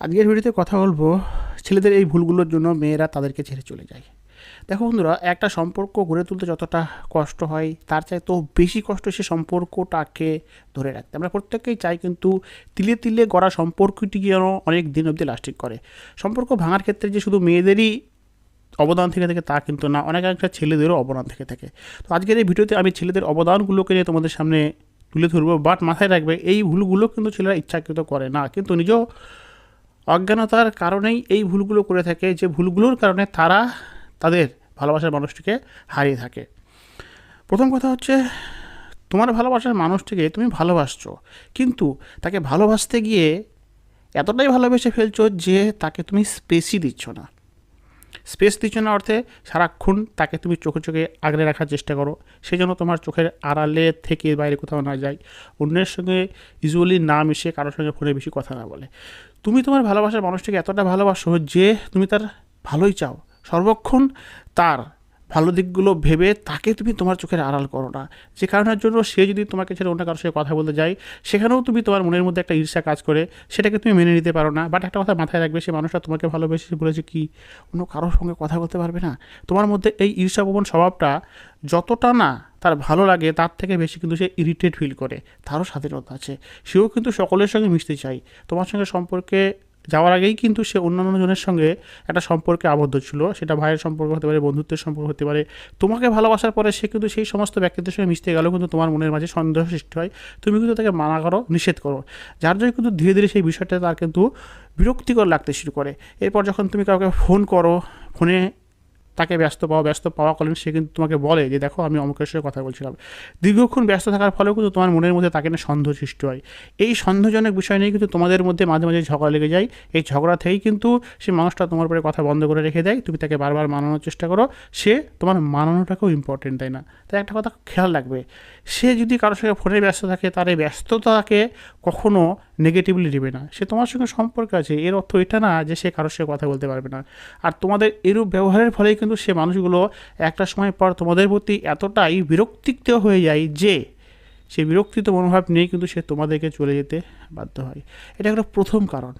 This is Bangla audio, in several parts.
আজকের ভিডিওতে কথা বলব ছেলেদের এই ভুলগুলোর জন্য মেয়েরা তাদেরকে ছেড়ে চলে যায়। দেখো বন্ধুরা, একটা সম্পর্ক গড়ে তুলতে যতটা কষ্ট হয়, তার চাইতেও বেশি কষ্ট সে সম্পর্কটাকে ধরে রাখতে। আমরা প্রত্যেকেই চাই কিন্তু তিলে তিলে গড়া সম্পর্কটি যেন অনেক দিন অবধি লাস্টিং করে। সম্পর্ক ভাঙার ক্ষেত্রে যে শুধু মেয়েদেরই অবদান থেকে থাকে তা কিন্তু না, অনেক একটা ছেলেদেরও অবদান থেকে থাকে। তো আজকের এই ভিডিওতে আমি ছেলেদের অবদানগুলোকে নিয়ে তোমাদের সামনে তুলে ধরবো বাট মাথায় রাখবে, এই ভুলগুলো কিন্তু ছেলেরা ইচ্ছাকৃত করে না। কিন্তু নিজেও অজ্ঞানতার কারণেই এই ভুলগুলো করে থাকে, যে ভুলগুলোর কারণে তারা তাদের ভালোবাসার মানুষটিকে হারিয়ে থাকে। প্রথম কথা হচ্ছে, তোমার ভালোবাসার মানুষটিকে তুমি ভালোবাসছো, কিন্তু তাকে ভালোবাসতে গিয়ে এতটাই ভালোবেসে ফেলছো যে তাকে তুমি স্পেসই দিচ্ছ না। স্পেস দিচ্ছ না অর্থে সারাক্ষণ তাকে তুমি চোখে চোখে আগলে রাখার চেষ্টা করো। সেই জন্য তোমার চোখের আড়ালে থেকে বাইরে কোথাও না যায়। অন্যের সঙ্গে ইউজুয়ালি না মিশে কারোর সঙ্গে ফোনে বেশি কথা না বলে। তুমি তোমার ভালোবাসার মানুষটিকে এতটা ভালোবাসো যে তুমি তার ভালোই চাও। সর্বক্ষণ তার ভালো দিকগুলো ভেবে তাকে তুমি তোমার চোখের আড়াল করো না। যে কারণের জন্য সে যদি তোমাকে ছেড়ে অন্য কারোর সঙ্গে কথা বলতে যায়, সেখানেও তুমি তোমার মনের মধ্যে একটা ঈর্ষা কাজ করে, সেটাকে তুমি মেনে নিতে পারো না। বাট একটা কথা মাথায় রাখবে, সে মানুষটা তোমাকে ভালোবেসে বলেছে কি, অন্য কারোর সঙ্গে কথা বলতে পারবে না? তোমার মধ্যে এই ঈর্ষাপ্রবণ স্বভাবটা যতটা না তার ভালো লাগে, তার থেকে বেশি কিন্তু সে ইরিটেট ফিল করে। তারও স্বাধীনতা আছে। সেও কিন্তু সকলের সঙ্গে মিশতে চাই তোমার সঙ্গে সম্পর্কে যাওয়ার আগেই কিন্তু সে অন্যান্য জনের সঙ্গে একটা সম্পর্কে আবদ্ধ ছিল। সেটা ভাইয়ের সম্পর্ক হতে পারে, বন্ধুত্বের সম্পর্ক হতে পারে। তোমাকে ভালোবাসার পরে সে কিন্তু সেই সমস্ত ব্যক্তিদের সঙ্গে মিশতে গেলেও কিন্তু তোমার মনের মাঝে সন্দেহ সৃষ্টি হয়। তুমি কিন্তু তাকে মানা করো, নিষেধ করো। যার জন্য কিন্তু ধীরে ধীরে সেই বিষয়টা তার কিন্তু বিরক্তিকর লাগতে শুরু করে। এরপর যখন তুমি কাউকে ফোন করো, ফোনে তাকে ব্যস্ত পাওয়া, ব্যস্ত পাওয়াকালীন সে কিন্তু তোমাকে বলে যে, দেখো, আমি অমুকের সঙ্গে কথা বলছিলাম। দীর্ঘক্ষণ ব্যস্ত থাকার ফলেও কিন্তু তোমার মনের মধ্যে তাকে না সন্দেহ সৃষ্টি হয়। এই সন্দেহজনক বিষয় নিয়ে কিন্তু তোমাদের মধ্যে মাঝে মাঝে ঝগড়া লেগে যায়। এই ঝগড়া থেকেই কিন্তু সে মানুষটা তোমার উপরে কথা বন্ধ করে রেখে দেয়। তুমি তাকে বারবার মানানোর চেষ্টা করো। সে তোমার মানানোটাকেও ইম্পর্টেন্ট তাই না। তাই একটা কথা খেয়াল রাখবে, সে যদি কারোর সঙ্গে ফোনে ব্যস্ত থাকে, তার এই ব্যস্ততাকে কখনো নেগেটিভলি নেবে না। সে তোমার সঙ্গে সম্পর্ক আছে। এর অর্থ এটা না যে সে কারোর সঙ্গে কথা বলতে পারবে না। আর তোমাদের এরূপ ব্যবহারের ফলেই সে মানুষগুলো একটা সময় পর তোমাদের প্রতি এতটাই বিরক্তিক্ত হয়ে যায় যে সে বিরক্তিত মনোভাব নিয়ে কিন্তু সে তোমাদেরকে চলে যেতে বাধ্য হয়। এটা একটা প্রথম কারণ।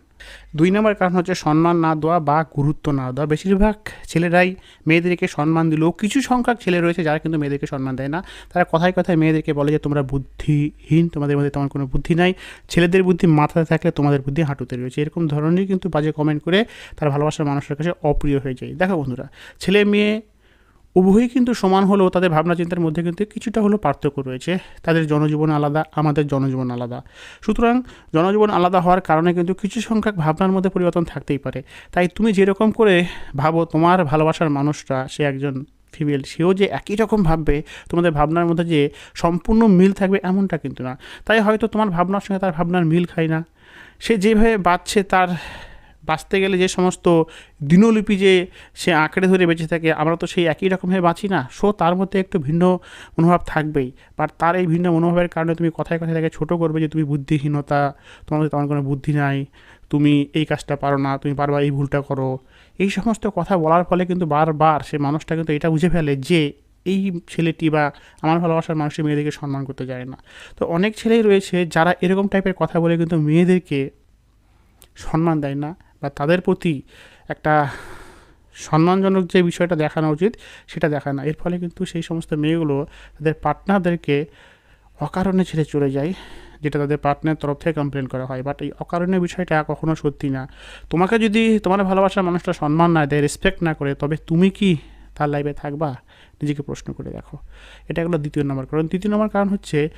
দুই নম্বর কারণ হচ্ছে সম্মান না দেওয়া বা গুরুত্ব না দেওয়া। বেশিরভাগ ছেলেরাই মেয়েদেরকে সম্মান দিলেও কিছু সংখ্যক ছেলে রয়েছে যারা কিন্তু মেয়েদেরকে সম্মান দেয় না। তারা কথায় কথায় মেয়েদেরকে বলে যে, তোমরা বুদ্ধিহীন, তোমাদের মধ্যে তেমন কোনো বুদ্ধি নাই। ছেলেদের বুদ্ধি মাথাতে থাকলে তোমাদের বুদ্ধি হাঁটুতে রয়েছে। এরকম ধরনেরই কিন্তু বাজে কমেন্ট করে তার ভালোবাসার মানুষের কাছে অপ্রিয় হয়ে যায়। দেখো বন্ধুরা ছেলে মেয়ে উভয়ই কিন্তু সমান হলেও তাদের ভাবনা চিন্তার মধ্যে কিন্তু কিছুটা হলেও পার্থক্য রয়েছে। তাদের জনজীবন আলাদা, আমাদের জনজীবন আলাদা। সুতরাং জনজীবন আলাদা হওয়ার কারণে কিন্তু কিছু সংখ্যক ভাবনার মধ্যে পরিবর্তন থাকতেই পারে। তাই তুমি যেরকম করে ভাবো তোমার ভালোবাসার মানুষটা, সে একজন ফিমেল সেও যে একই রকম ভাববে, তোমাদের ভাবনার মধ্যে যে সম্পূর্ণ মিল থাকবে এমনটা কিন্তু না। তাই হয়তো তোমার ভাবনার সঙ্গে তার ভাবনার মিল খায় না। সে যেভাবে বাঁচছে তার বাঁচতে গেলে যে সমস্ত দিনলিপি যে সে আঁকড়ে ধরে বেঁচে থাকে, আমরা তো সেই একই রকমভাবে বাঁচি না। সো তার মধ্যে একটু ভিন্ন মনোভাব থাকবেই। বাট তার এই ভিন্ন মনোভাবের কারণে তুমি কথায় কথায় তাকে ছোটো করবে যে, তুমি বুদ্ধিহীনতা, তোমার তেমন কোনো বুদ্ধি নাই, তুমি এই কাজটা পারো না, তুমি বারবার এই ভুলটা করো। এই সমস্ত কথা বলার ফলে কিন্তু বারবার সে মানুষটা কিন্তু এটা বুঝে ফেলে যে, এই ছেলেটি বা আমার ভালোবাসার মানুষের মেয়েদেরকে সম্মান করতে যায় না। তো অনেক ছেলেই রয়েছে যারা এরকম টাইপের কথা বলে কিন্তু মেয়েদেরকে সম্মান দেয় না। বা তাদের প্রতি একটা সম্মানজনক যে বিষয়টা দেখানো উচিত, সেটা দেখায় না। এর ফলে কিন্তু সেই সমস্ত মেয়েগুলো তাদের পার্টনারদেরকে অকারণে ছেড়ে চলে যায়, যেটা তাদের পার্টনারের তরফ থেকে কমপ্লেন করা হয়। বাট এই অকারণে বিষয়টা কখনো সত্যি না। তোমাকে যদি তোমার ভালোবাসার মানুষটা সম্মান না দেয় রেসপেক্ট না করে, তবে তুমি কি তার লাইফে থাকবা? নিজেকে প্রশ্ন করে দেখো। এটা হলো দ্বিতীয় নম্বর কারণ। তৃতীয় নম্বর কারণ হচ্ছে,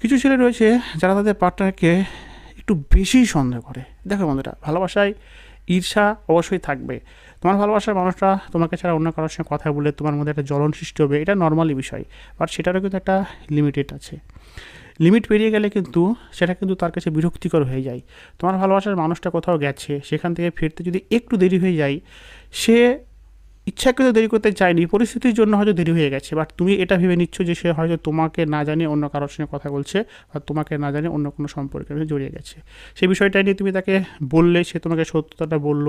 কিছু ছেলে রয়েছে যারা তাদের পার্টনারকে একটু বেশি সন্দেহ করে। দেখো বন্ধুরা, ভালোবাসায় ঈর্ষা অবশ্যই থাকবে। তোমার ভালোবাসার মানুষটা তোমাকে ছাড়া অন্য কারোর সঙ্গে কথা বলে তোমার মধ্যে একটা জ্বলন সৃষ্টি হবে, এটা নর্মালি বিষয়। বাট সেটারও কিন্তু একটা লিমিটেড আছে। লিমিট পেরিয়ে গেলে কিন্তু সেটা কিন্তু তার কাছে বিরক্তিকর হয়ে যায়। তোমার ভালোবাসার মানুষটা কোথাও গেছে, সেখান থেকে ফিরতে যদি একটু দেরি হয়ে যায়, সে ইচ্ছাকৃত দেরি করতে চায়নি পরিস্থিতির জন্য হয়তো দেরি হয়ে গেছে। বাট তুমি এটা ভেবে নিচ্ছ যে সে হয়তো তোমাকে না জানিয়ে অন্য কারোর সঙ্গে কথা বলছে বা তোমাকে না জানিয়ে অন্য কোনো সম্পর্কের মধ্যে জড়িয়ে গেছে। সেই বিষয়টা নিয়ে তুমি তাকে বললে, সে তোমাকে সত্যতাটা বলল।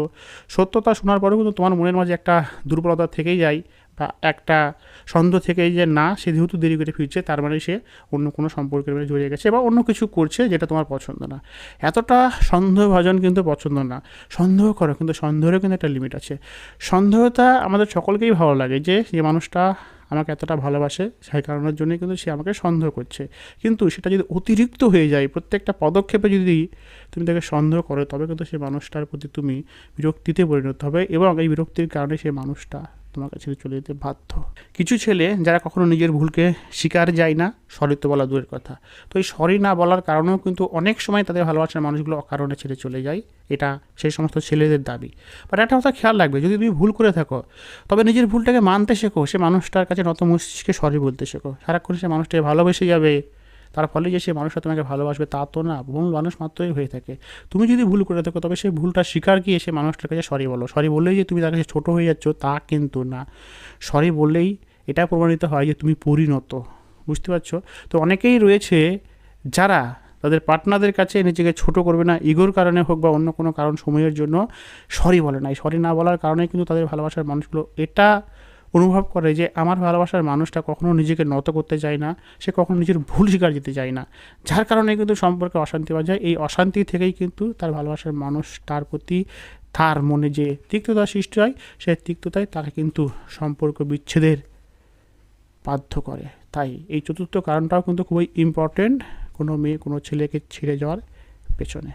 সত্যতা শোনার পরেও কিন্তু তোমার মনের মাঝে একটা দুর্বলতা থেকেই যায়। বা একটা সন্দেহ থেকে যে না, সে যেহেতু দেরি করে ফিরছে, তার মানে সে অন্য কোনো সম্পর্কের মধ্যে জড়িয়ে গেছে বা অন্য কিছু করছে যেটা তোমার পছন্দ না। এতটা সন্দেহভাজন কিন্তু পছন্দ না। সন্দেহ করো, কিন্তু সন্দেহেরও কিন্তু একটা লিমিট আছে। সন্দেহতা আমাদের সকলকেই ভালো লাগে যে যে মানুষটা আমাকে এতটা ভালোবাসে, সেই কারণের জন্যই কিন্তু সে আমাকে সন্দেহ করছে। কিন্তু সেটা যদি অতিরিক্ত হয়ে যায়, প্রত্যেকটা পদক্ষেপে যদি তুমি তাকে সন্দেহ করো, তবে কিন্তু সেই মানুষটার প্রতি তুমি বিরক্তিতে পরিণত হবে এবং এই বিরক্তির কারণে সেই মানুষটা তোমার কাছে চলে যেতে বাধ্য। কিছু ছেলে যারা কখনো নিজের ভুলকে স্বীকার যায় না সরি তো বলা দূরের কথা। তো এই সরি না বলার কারণেও কিন্তু অনেক সময় তাদের ভালোবাসার মানুষগুলো অকারণে ছেড়ে চলে যায়। এটা সেই সমস্ত ছেলেদের দাবি। বাট একটা কথা খেয়াল রাখবে, যদি তুমি ভুল করে থাকো, তবে নিজের ভুলটাকে মানতে শেখো। সে মানুষটার কাছে নত মস্তিষ্কে সরি বলতে শেখো। সারাক্ষণ সে মানুষটাকে ভালোবেসে যাবে। তার ফলে যে সে মানুষটা তোমাকে ভালোবাসবে তা তো না ভুল মানুষ মাত্রই হয়ে থাকে। তুমি যদি ভুল করে থাকো, তবে সেই ভুলটা স্বীকার গিয়ে সে মানুষটার কাছে সরি বলো। সরি বললেই যে তুমি তার কাছে ছোটো হয়ে যাচ্ছ, তা কিন্তু না। সরি বললেই এটা প্রমাণিত হয় যে তুমি পরিণত, বুঝতে পারছ? তো অনেকেই রয়েছে যারা তাদের পার্টনারদের কাছে নিজেকে ছোট করবে না ইগোর কারণে হোক বা অন্য কোনো কারণ সময়ের জন্য সরি বলে না। এই সরি না বলার কারণে কিন্তু তাদের ভালোবাসার মানুষগুলো, এটা অনুভব করে যে আমার ভালোবাসার মানুষটা কখনো নিজেকে নত করতে চায় না, সে কখনো নিজের ভুল স্বীকার যেতে চায় না। যার কারণে কিন্তু সম্পর্কে অশান্তি পাওয়া যায়। এই অশান্তি থেকেই কিন্তু তার ভালোবাসার মানুষ তার প্রতি তার মনে যে তিক্ততা সৃষ্টি হয় সেই তিক্ততায় তাকে কিন্তু সম্পর্ক বিচ্ছেদের বাধ্য করে। তাই এই চতুর্থ কারণটাও কিন্তু খুবই ইম্পর্টেন্ট কোনো মেয়ে, কোনো ছেলেকে ছেড়ে যাওয়ার পেছনে।